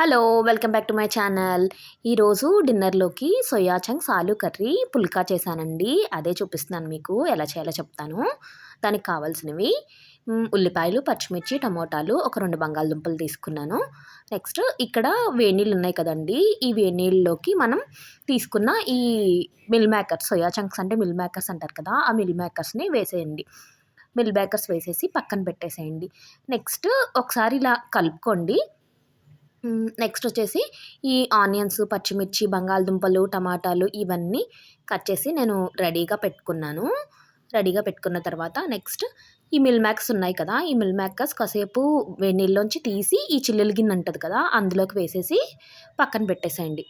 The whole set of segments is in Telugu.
Hello welcome back to my channel. ఈరోజు డిన్నర్లోకి సోయా చంక్స్ ఆలు కర్రీ పుల్కా చేశానండి. అదే చూపిస్తున్నాను మీకు ఎలా చేయాలో చెప్తాను. దానికి కావాల్సినవి ఉల్లిపాయలు పచ్చిమిర్చి టమోటాలు ఒక రెండు బంగాళదుంపలు తీసుకున్నాను. నెక్స్ట్ ఇక్కడ వేణీళ్ళు ఉన్నాయి కదండి ఈ వేణీళ్ళలోకి మనం తీసుకున్న ఈ మిల్ మేకర్స్ సోయా చంక్స్ అంటే మిల్ మేకర్స్ అంటారు కదా ఆ మిల్ మేకర్స్ని వేసేయండి. మిల్ మేకర్స్ వేసేసి పక్కన పెట్టేసేయండి. నెక్స్ట్ ఒకసారి ఇలా కలుపుకోండి. నెక్స్ట్ వచ్చేసి ఈ ఆనియన్స్ పచ్చిమిర్చి బంగాళదుంపలు టమాటాలు ఇవన్నీ కట్ చేసి నేను రెడీగా పెట్టుకున్నాను. రెడీగా పెట్టుకున్న తర్వాత నెక్స్ట్ ఈ మిల్ మ్యాక్స్ ఉన్నాయి కదా ఈ మిల్ మ్యాకర్స్ కాసేపు నీళ్ళలోంచి తీసి ఈ చిల్లులు గిన్నె ఉంటుంది కదా అందులోకి వేసేసి పక్కన పెట్టేసేయండి.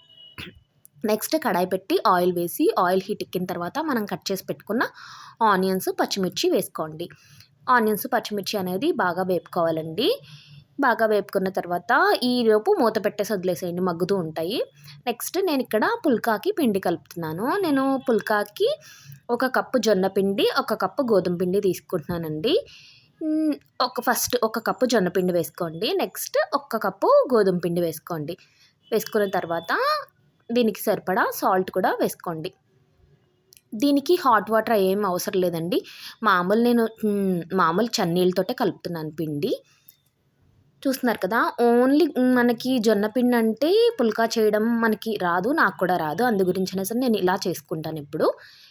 నెక్స్ట్ కడాయి పెట్టి ఆయిల్ వేసి ఆయిల్ హీట్ ఎక్కిన తర్వాత మనం కట్ చేసి పెట్టుకున్న ఆనియన్స్ పచ్చిమిర్చి వేసుకోండి. ఆనియన్స్ పచ్చిమిర్చి అనేది బాగా వేపుకోవాలండి. బాగా వేపుకున్న తర్వాత ఈలోపు మూత పెట్టేసి వదిలేసేయండి మగ్గుతూ ఉంటాయి. నెక్స్ట్ నేను ఇక్కడ పుల్కాకి పిండి కలుపుతున్నాను. నేను పుల్కాకి ఒక కప్పు జొన్న పిండి ఒక కప్పు గోధుమ పిండి తీసుకుంటున్నానండి. ఒక ఫస్ట్ ఒక కప్పు జొన్న పిండి వేసుకోండి. నెక్స్ట్ ఒక కప్పు గోధుమ పిండి వేసుకోండి. వేసుకున్న తర్వాత దీనికి సరిపడా సాల్ట్ కూడా వేసుకోండి. దీనికి హాట్ వాటర్ ఏం అవసరం లేదండి. మామూలు నేను మామూలు చన్నీళ్ళతోటే కలుపుతున్నాను పిండి. చూస్తున్నారు కదా ఓన్లీ మనకి జొన్న పిండి అంటే పుల్కా చేయడం మనకి రాదు నాకు కూడా రాదు. అందు గురించి సరే నేను ఇలా చేసుకుంటాను ఇప్పుడు.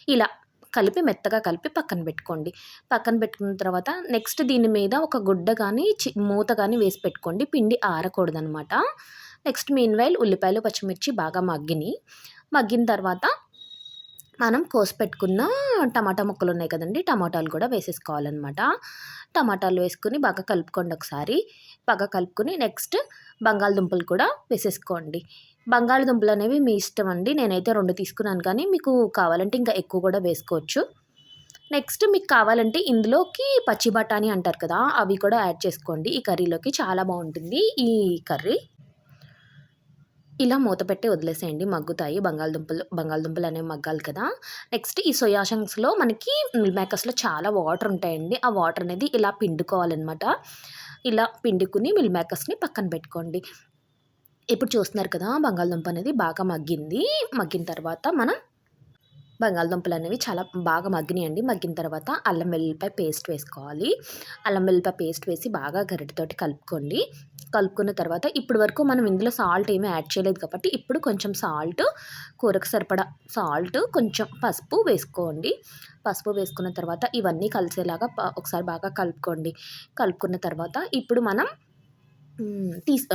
ఇలా కలిపి మెత్తగా కలిపి పక్కన పెట్టుకోండి. పక్కన పెట్టుకున్న తర్వాత నెక్స్ట్ దీని మీద ఒక గుడ్డ కానీ చి మూత కానీ వేసి పెట్టుకోండి. పిండి ఆరకూడదనమాట నెక్స్ట్ మీన్ వైల్ ఉల్లిపాయలు పచ్చిమిర్చి బాగా మగ్గిని మగ్గిన తర్వాత మనం కోసి పెట్టుకున్న టమాటా ముక్కలు ఉన్నాయి కదండి టమాటాలు కూడా వేసేసుకోవాలన్నమాట. టమాటాలు వేసుకుని బాగా కలుపుకోండి ఒకసారి. బాగా కలుపుకొని నెక్స్ట్ బంగాళదుంపలు కూడా వేసేసుకోండి. బంగాళదుంపలు అనేవి మీ ఇష్టం అండి. నేనైతే రెండు తీసుకున్నాను కానీ మీకు కావాలంటే ఇంకా ఎక్కువ కూడా వేసుకోవచ్చు. నెక్స్ట్ మీకు కావాలంటే ఇందులోకి పచ్చి బఠానీ అంటారు కదా అవి కూడా యాడ్ చేసుకోండి. ఈ కర్రీలోకి చాలా బాగుంటుంది ఈ కర్రీ. ఇలా మూత పెట్టి వదిలేసేయండి. మగ్గుతాయి బంగాళదుంపలు బంగాళదుంపలు అనేవి మగ్గాలి కదా. నెక్స్ట్ ఈ సోయా షంక్స్లో మనకి మిల్ మేకర్స్లో చాలా వాటర్ ఉంటాయండి. ఆ వాటర్ అనేది ఇలా పిండుకోవాలన్నమాట. ఇలా పిండుకుని మిల్ మేకర్స్ని పక్కన పెట్టుకోండి. ఇప్పుడు చూస్తున్నారు కదా బంగాళదుంప అనేది బాగా మగ్గింది. మగ్గిన తర్వాత మనం బంగాళదుంపలు అనేవి చాలా బాగా మగ్గినాయండి. మగ్గిన తర్వాత అల్లం వెల్లిపాయ పేస్ట్ వేసుకోవాలి. అల్లం వెల్లిపాయ పేస్ట్ వేసి బాగా గరిటతోటి కలుపుకోండి. కలుపుకున్న తర్వాత ఇప్పటి వరకు మనం ఇందులో సాల్ట్ ఏమీ యాడ్ చేయలేదు కాబట్టి ఇప్పుడు కొంచెం సాల్ట్ కూరకు సరిపడా సాల్ట్ కొంచెం పసుపు వేసుకోండి. పసుపు వేసుకున్న తర్వాత ఇవన్నీ కలిసేలాగా ఒకసారి బాగా కలుపుకోండి. కలుపుకున్న తర్వాత ఇప్పుడు మనం తీస్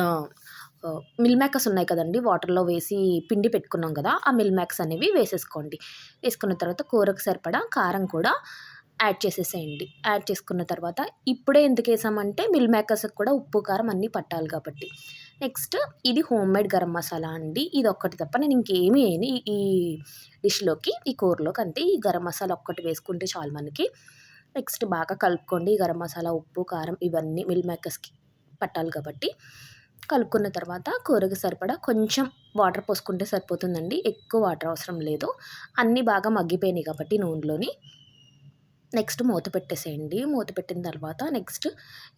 మిల్ మేకర్స్ ఉన్నాయి కదండి వాటర్లో వేసి పిండి పెట్టుకున్నాం కదా ఆ మిల్ మేకర్స్ అనేవి వేసేసుకోండి. వేసుకున్న తర్వాత కూరకు సరిపడా కారం కూడా యాడ్ చేసేసేయండి. యాడ్ చేసుకున్న తర్వాత ఇప్పుడే ఎందుకు వేసామంటే మిల్ మేకర్స్కి కూడా ఉప్పు కారం అన్నీ పట్టాలి కాబట్టి. నెక్స్ట్ ఇది హోమ్ మేడ్ గరం మసాలా అండి. ఇది ఒక్కటి తప్ప నేను ఇంకేమీ వేయను. ఈ డిష్లోకి ఈ కూరలోకి అంతే. ఈ గరం మసాలా ఒక్కటి వేసుకుంటే చాలు మనకి. నెక్స్ట్ బాగా కలుపుకోండి. గరం మసాలా ఉప్పు కారం ఇవన్నీ మిల్ మేకర్స్కి పట్టాలి కాబట్టి. కలుపుకున్న తర్వాత కూరకి సరిపడా కొంచెం వాటర్ పోసుకుంటే సరిపోతుందండి. ఎక్కువ వాటర్ అవసరం లేదు. అన్నీ బాగా మగ్గిపోయినాయి కాబట్టి నూనెలోని. నెక్స్ట్ మూత పెట్టేసేయండి. మూత పెట్టిన తర్వాత నెక్స్ట్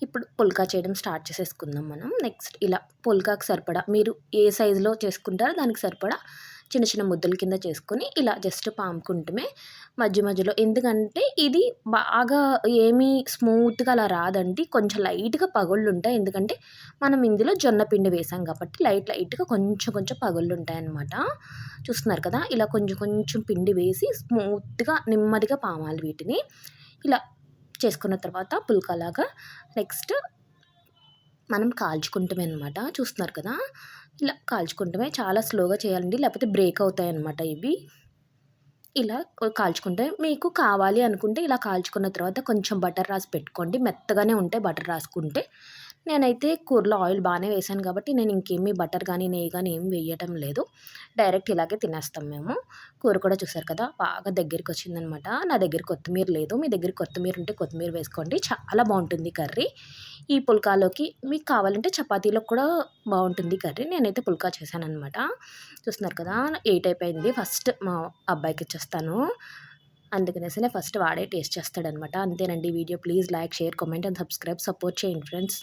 ఇప్పుడు పుల్కా చేయడం స్టార్ట్ చేసేసుకుందాం మనం. నెక్స్ట్ ఇలా పుల్కాకు సరిపడా మీరు ఏ సైజులో చేసుకుంటారో దానికి సరిపడా చిన్న చిన్న ముద్దల కింద చేసుకొని ఇలా జస్ట్ పాముకుంటమే మధ్య మధ్యలో. ఎందుకంటే ఇది బాగా ఏమీ స్మూత్గా అలా రాదండి. కొంచెం లైట్గా పగుళ్ళు ఉంటాయి ఎందుకంటే మనం ఇందులో జొన్న పిండి వేసాం కాబట్టి లైట్ లైట్గా కొంచెం కొంచెం పగుళ్ళు ఉంటాయి అన్నమాట చూస్తున్నారు కదా? ఇలా కొంచెం కొంచెం పిండి వేసి స్మూత్గా నెమ్మదిగా పామాలి వీటిని. ఇలా చేసుకున్న తర్వాత పుల్కలాగా నెక్స్ట్ మనం కాల్చుకుంటామే అనమాట చూస్తున్నారు కదా? ఇలా కాల్చుకుంటమే చాలా స్లోగా చేయాలండి. లేకపోతే బ్రేక్ అవుతాయి అన్నమాట ఇవి. ఇలా కాల్చుకుంటే మీకు కావాలి అనుకుంటే ఇలా కాల్చుకున్న తర్వాత కొంచెం బటర్ రాసి పెట్టుకోండి. మెత్తగానే ఉంటే బటర్ రాసుకుంటే. నేనైతే కూరలో ఆయిల్ బాగానే వేసాను కాబట్టి నేను ఇంకేమీ బటర్ కానీ నెయ్యి కానీ ఏమి వేయటం లేదు. డైరెక్ట్ ఇలాగే తినేస్తాం మేము. కూర కూడా చూసారు కదా బాగా దగ్గరికి వచ్చిందనమాట నా దగ్గర కొత్తిమీర లేదు. మీ దగ్గర కొత్తిమీర ఉంటే కొత్తిమీర వేసుకోండి. చాలా బాగుంటుంది కర్రీ. ఈ పుల్కాలోకి మీకు కావాలంటే చపాతీలో కూడా బాగుంటుంది కర్రీ. నేనైతే పుల్కా చేశాను అనమాట చూస్తున్నారు కదా ఎయిట్ అయిపోయింది ఫస్ట్ మా అబ్బాయికి ఇచ్చేస్తాను. అందుకనేసి నేను ఫస్ట్ వాడే టేస్ట్ చేస్తాడనమాట అంతేనండి video. Please like share comment and subscribe. Support చేయండి ఫ్రెండ్స్.